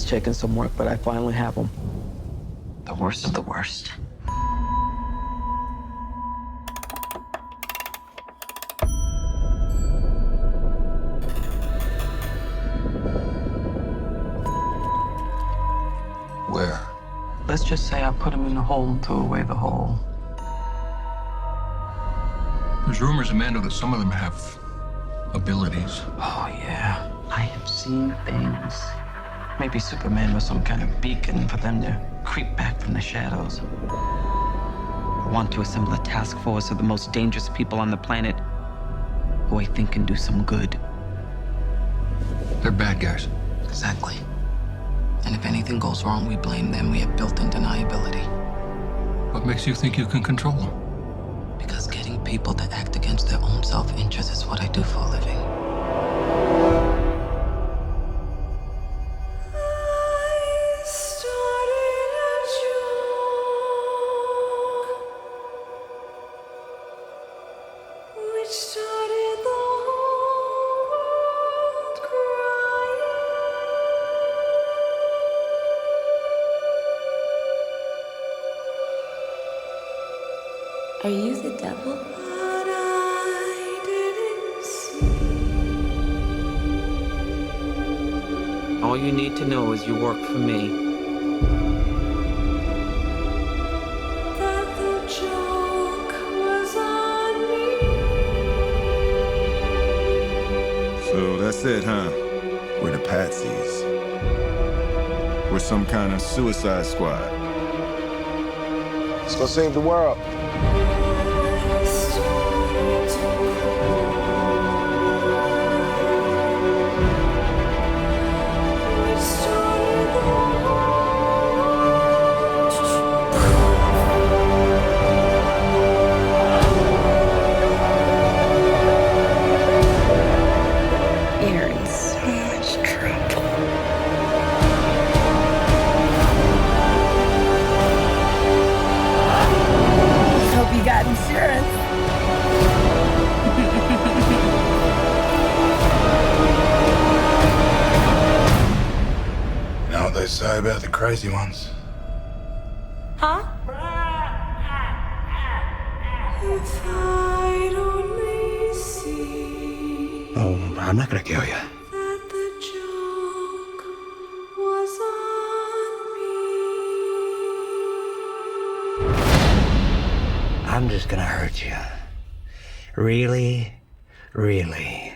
It's taken some work, but I finally have them. The worst of the worst. Where? Let's just say I put him in the hole and threw away the hole. There's rumors, Amanda, that some of them have abilities. Oh, yeah. I have seen things. Maybe Superman was some kind of beacon for them to creep back from the shadows. I want to assemble a task force of the most dangerous people on the planet who I think can do some good. They're bad guys. Exactly. And if anything goes wrong, we blame them. We have built in deniability. What makes you think you can control them? Because getting people to act against their own self interest is what I do for a living. Are you the devil? All you need to know is you work for me. Huh? We're the patsies. We're some kind of suicide squad. Let's go save the world. What they say about the crazy ones? Huh? If I'd only see Oh, I'm not gonna kill you. that the joke was on me. I'm just gonna hurt you. Really, really